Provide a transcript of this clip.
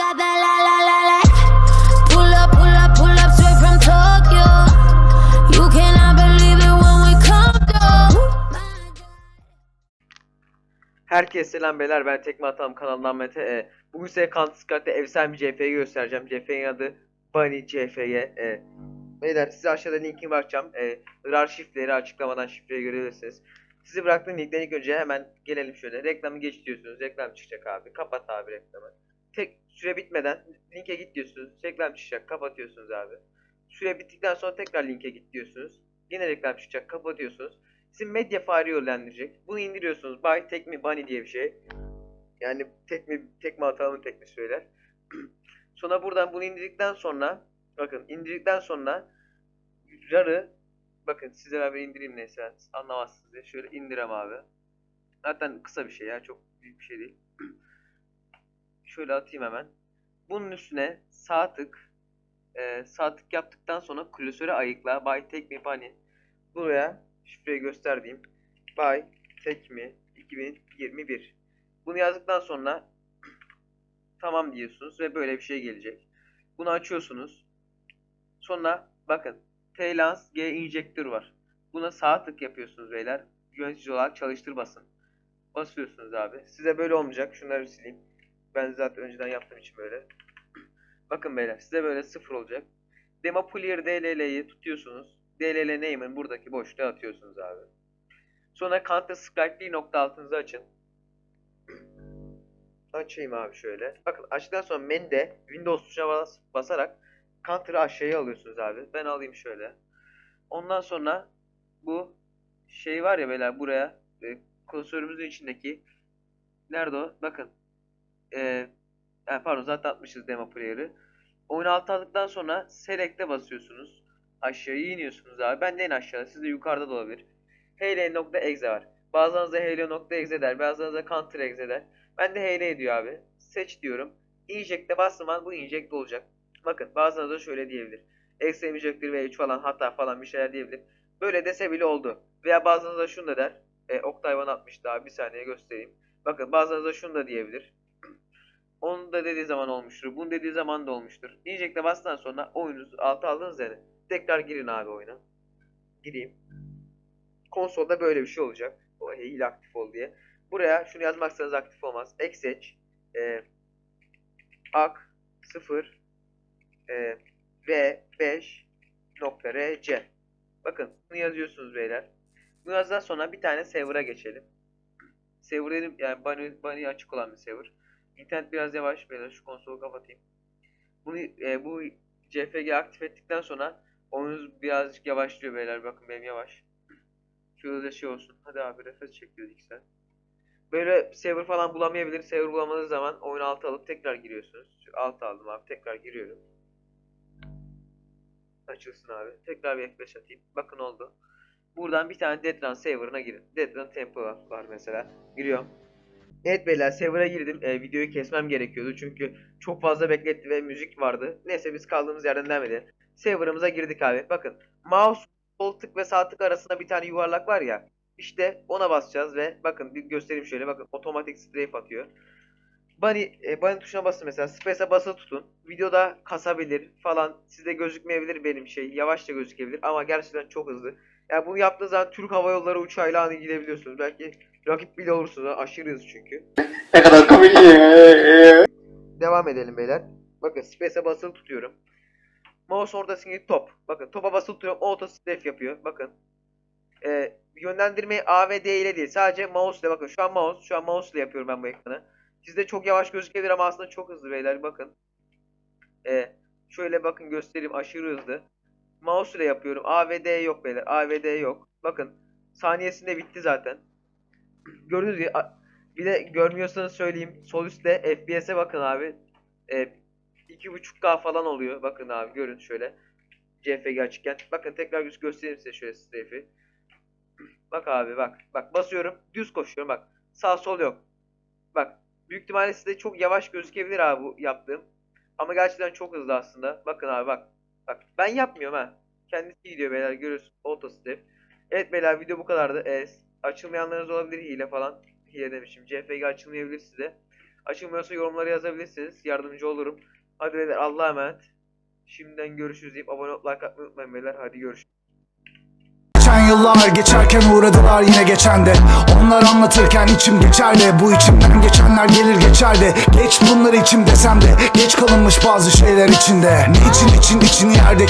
got that la la la la. Pull up, pull up, pull up straight from Tokyo. You cannot believe it when we come through. Herkese selam beyler ben Tekme Atam kanalından Mete. E, bugün size Counter Strike'da efsane bir CF'yi göstereceğim. CF'nin adı Bunny CF'ye. E, beyler size aşağıda linkini bırakacağım. E, RAR şifreleri açıklamadan şifreyi görebilirsiniz. Sizi bıraktığım linkten ilk önce hemen gelelim şöyle. Reklamı geç diyorsunuz. Reklam çıkacak abi. Kapat abi reklamı. Tek süre bitmeden linke git diyorsunuz. Reklam çıkacak. Kapatıyorsunuz abi. Süre bittikten sonra tekrar linke git diyorsunuz. Yine reklam çıkacak. Kapatıyorsunuz. Sizi medya fare yönlendirecek. Bunu indiriyorsunuz. Buy Take Me Bunny diye bir şey. Yani tekme tekme atalım tekme söyler. sonra buradan bunu indirdikten sonra bakın indirdikten sonra RAR'ı bakın size beraber indireyim neyse anlamazsınız diye. Şöyle indirem abi. Zaten kısa bir şey ya çok büyük bir şey değil. Şöyle atayım hemen. Bunun üstüne sağ tık e, sağ tık yaptıktan sonra klasörü ayıkla. Buy Take Me Bunny. Buraya şifreyi gösterdiğim Buy Take Me 2021. Bunu yazdıktan sonra tamam diyorsunuz ve böyle bir şey gelecek. Bunu açıyorsunuz. Sonra bakın Tailans G injektör var. Buna sağ tık yapıyorsunuz beyler. Yönetici olarak çalıştır basın. Basıyorsunuz abi. Size böyle olmayacak. Şunları sileyim. Ben zaten önceden yaptığım için böyle. Bakın beyler size böyle sıfır olacak. Demo Player DLL'yi tutuyorsunuz. DLL name'in buradaki boşluğa atıyorsunuz abi. Sonra Counter Strike 1.6'nızı açın. Açayım abi şöyle. Bakın açtıktan sonra menüde Windows tuşuna bas, basarak Counter'ı aşağıya alıyorsunuz abi. Ben alayım şöyle. Ondan sonra bu şey var ya beyler buraya e, klasörümüzün içindeki nerede o? Bakın. E, pardon zaten atmışız demo player'ı. Oyun altı aldıktan sonra select'e basıyorsunuz. Aşağıya iniyorsunuz abi. Ben de en aşağıda. Sizde yukarıda da olabilir. Halo.exe var. Bazılarınızda Halo.exe der. Bazılarınızda Counter exe der. Ben de Halo diyor abi. Seç diyorum. Inject'e bastığım bu inject olacak. Bakın bazılarınız da şöyle diyebilir. Exe injector ve 3 falan hatta falan bir şeyler diyebilir. Böyle dese bile oldu. Veya bazılarınız da şunu da der. E, Oktay bana atmış daha bir saniye göstereyim. Bakın bazılarınız da şunu da diyebilir. Onu da dediği zaman olmuştur. Bunu dediği zaman da olmuştur. Inject'e bastıktan sonra oyununuzu altı aldınız yani. Tekrar girin abi oyuna. Gireyim. Konsolda böyle bir şey olacak. O hile aktif ol diye. Buraya şunu yazmazsanız aktif olmaz. Xh e, ak 0 e, v5 nokta rc Bakın bunu yazıyorsunuz beyler. Bu yazdıktan sonra bir tane server'a geçelim. Server dedim yani bunny, bunny açık olan bir server. İnternet biraz yavaş beyler şu konsolu kapatayım. Bunu e, bu CFG aktif ettikten sonra oyununuz birazcık yavaşlıyor beyler bakın benim yavaş. Şöyle de şey olsun. Hadi abi refresh çekiyoruz iki saat. Böyle server falan bulamayabilir. Server bulamadığınız zaman oyunu altı alıp tekrar giriyorsunuz. Altı aldım abi tekrar giriyorum. Açılsın abi. Tekrar bir F5 atayım. Bakın oldu. Buradan bir tane Deadrun serverına girin. Deadrun Temple var mesela. Giriyorum. Evet beyler server'a girdim. Ee, videoyu kesmem gerekiyordu çünkü çok fazla bekletti ve müzik vardı. Neyse biz kaldığımız yerden devam edelim. Server'ımıza girdik abi. Bakın mouse sol tık ve sağ tık arasında bir tane yuvarlak var ya. İşte ona basacağız ve bakın bir göstereyim şöyle bakın otomatik strafe atıyor. Bunny, e, bunny tuşuna basın mesela space'e basılı tutun. Videoda kasabilir falan size gözükmeyebilir benim şey yavaşça gözükebilir ama gerçekten çok hızlı. Yani bunu yaptığınız zaman Türk Hava Yolları uçağıyla hani gidebiliyorsunuz. Belki rakip bile olursunuz aşırı hızlı çünkü. Ne kadar komik. Devam edelim beyler. Bakın space'e basılı tutuyorum. Mouse ortasındaki top. Bakın topa basılı tutuyorum. Auto strafe yapıyor. Bakın. Ee, yönlendirmeyi A ve D ile değil. Sadece mouse ile bakın. Şu an mouse. Şu an mouse ile yapıyorum ben bu ekranı. Sizde çok yavaş gözükebilir ama aslında çok hızlı beyler. Bakın. Ee, şöyle bakın göstereyim. Aşırı hızlı. Mouse ile yapıyorum. A ve D yok beyler. A ve D yok. Bakın. Saniyesinde bitti zaten. Gördüğünüz gibi bir de görmüyorsanız söyleyeyim. Sol üstte FPS'e bakın abi. E, 2.5K falan oluyor. Bakın abi görün şöyle. CFG açıkken. Bakın tekrar göz göstereyim size şöyle strafe'i. Bak abi bak. Bak basıyorum. Düz koşuyorum bak. Sağ sol yok. Bak. Büyük ihtimalle size çok yavaş gözükebilir abi bu yaptığım. Ama gerçekten çok hızlı aslında. Bakın abi bak. Bak ben yapmıyorum ha. Kendisi gidiyor beyler görüyorsun. Auto strafe. Evet beyler video bu kadardı. E, açılmayanlarınız olabilir hile falan. Hile demişim. CFG açılmayabilir size. Açılmıyorsa yorumlara yazabilirsiniz. Yardımcı olurum. Hadi beyler Allah'a emanet. Şimdiden görüşürüz deyip abone olup like atmayı unutmayın beyler. Hadi görüşürüz. Geçen yıllar geçerken uğradılar yine geçen de Onlar anlatırken içim geçer de Bu içimden geçenler gelir geçer de Geç bunları içim desem de Geç kalınmış bazı şeyler içinde Ne için için için yerde